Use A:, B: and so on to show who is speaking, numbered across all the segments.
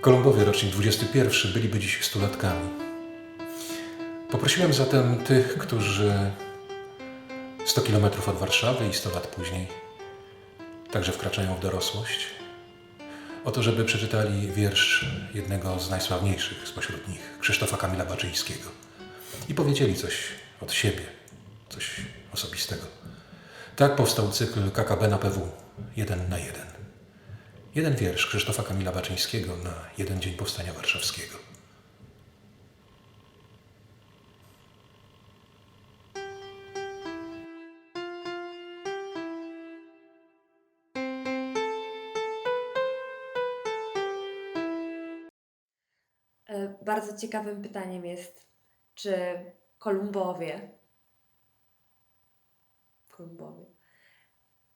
A: Kolumbowie, rocznik 21, byliby dziś stulatkami. Poprosiłem zatem tych, którzy 100 km od Warszawy i 100 lat później także wkraczają w dorosłość, o to, żeby przeczytali wiersz jednego z najsławniejszych spośród nich, Krzysztofa Kamila Baczyńskiego, i powiedzieli coś od siebie, coś osobistego. Tak powstał cykl KKB na PW, jeden na jeden. Jeden wiersz Krzysztofa Kamila Baczyńskiego na jeden dzień powstania warszawskiego.
B: E, Bardzo ciekawym pytaniem jest, czy Kolumbowie, Kolumbowie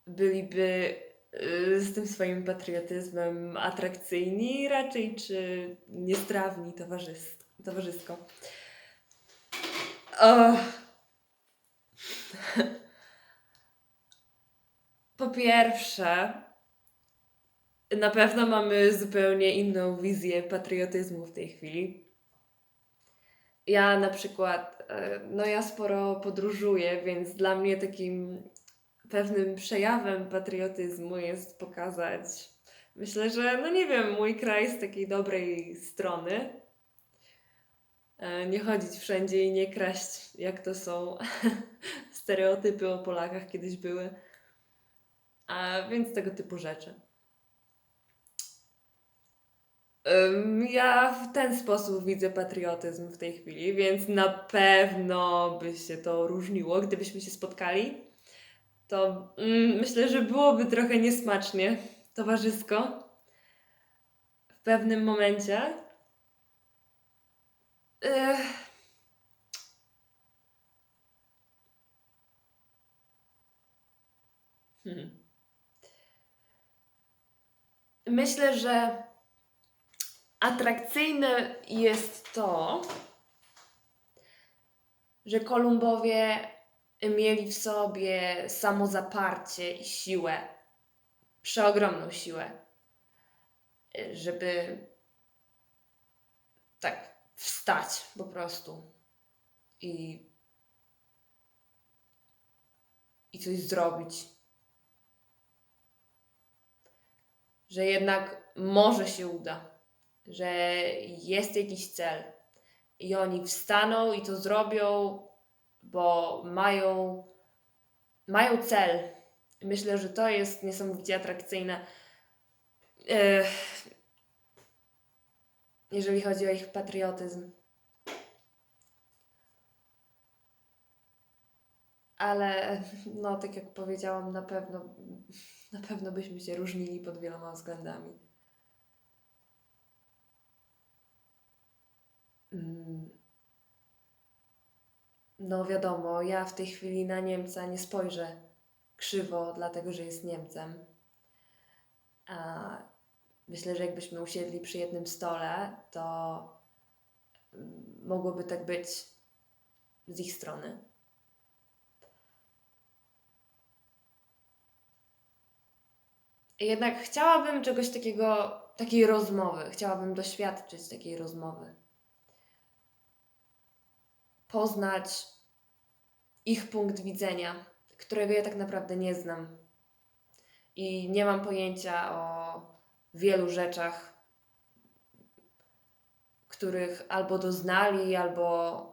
B: byliby y, z tym swoim patriotyzmem atrakcyjni raczej, czy niestrawni towarzys- towarzysko? O. Po pierwsze, na pewno mamy zupełnie inną wizję patriotyzmu w tej chwili. Ja na przykład, e, no ja sporo podróżuję, więc dla mnie takim pewnym przejawem patriotyzmu jest pokazać, myślę, że, no nie wiem, mój kraj z takiej dobrej strony. E, Nie chodzić wszędzie i nie kraść, jak to są stereotypy o Polakach kiedyś były. A więc tego typu rzeczy. Ja w ten sposób widzę patriotyzm w tej chwili, więc na pewno by się to różniło, gdybyśmy się spotkali. To mm, myślę, że byłoby trochę niesmacznie, towarzysko. W pewnym momencie. Ech. Hmm. Myślę, że atrakcyjne jest to, że Kolumbowie mieli w sobie samozaparcie i siłę, przeogromną siłę, żeby tak wstać po prostu i, i coś zrobić. Że jednak może się uda że jest jakiś cel i oni wstaną i to zrobią, bo mają, mają cel. Myślę, że to jest niesamowicie atrakcyjne. Jeżeli chodzi o ich patriotyzm. Ale no, tak jak powiedziałam, na pewno, na pewno byśmy się różnili pod wieloma względami. Mm. No wiadomo, ja w tej chwili na Niemca nie spojrzę krzywo, dlatego że jest Niemcem. A myślę, że jakbyśmy usiedli przy jednym stole, to mm, mogłoby tak być z ich strony. Jednak chciałabym czegoś takiego, takiej rozmowy, chciałabym doświadczyć takiej rozmowy poznać ich punkt widzenia, którego ja tak naprawdę nie znam. I nie mam pojęcia o wielu rzeczach, których albo doznali, albo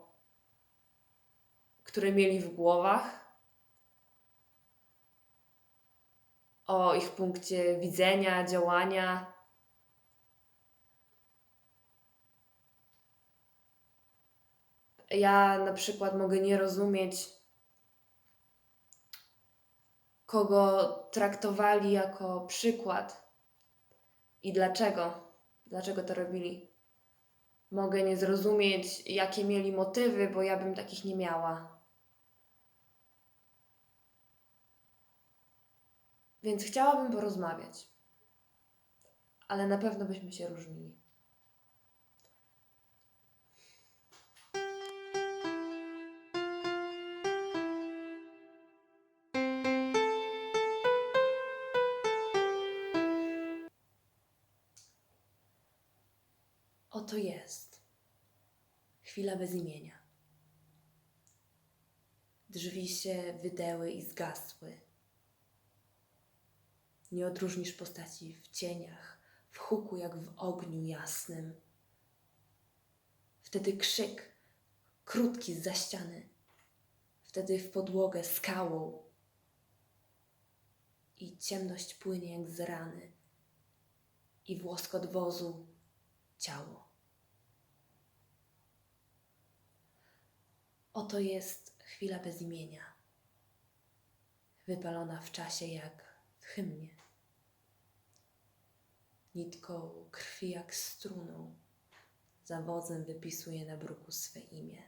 B: które mieli w głowach. O ich punkcie widzenia, działania. Ja na przykład mogę nie rozumieć, kogo traktowali jako przykład i dlaczego. Dlaczego to robili. Mogę nie zrozumieć, jakie mieli motywy, bo ja bym takich nie miała. Więc chciałabym porozmawiać, ale na pewno byśmy się różnili. Oto jest chwila bez imienia. Drzwi się wydęły i zgasły. Nie odróżnisz postaci w cieniach, w huku jak w ogniu jasnym. Wtedy krzyk, krótki z ściany. Wtedy w podłogę skałą. I ciemność płynie jak z rany. I w łoskot wozu ciało. Oto jest chwila bez imienia, wypalona w czasie jak w hymnie. Nitką krwi jak struną, za wozem wypisuje na bruku swe imię.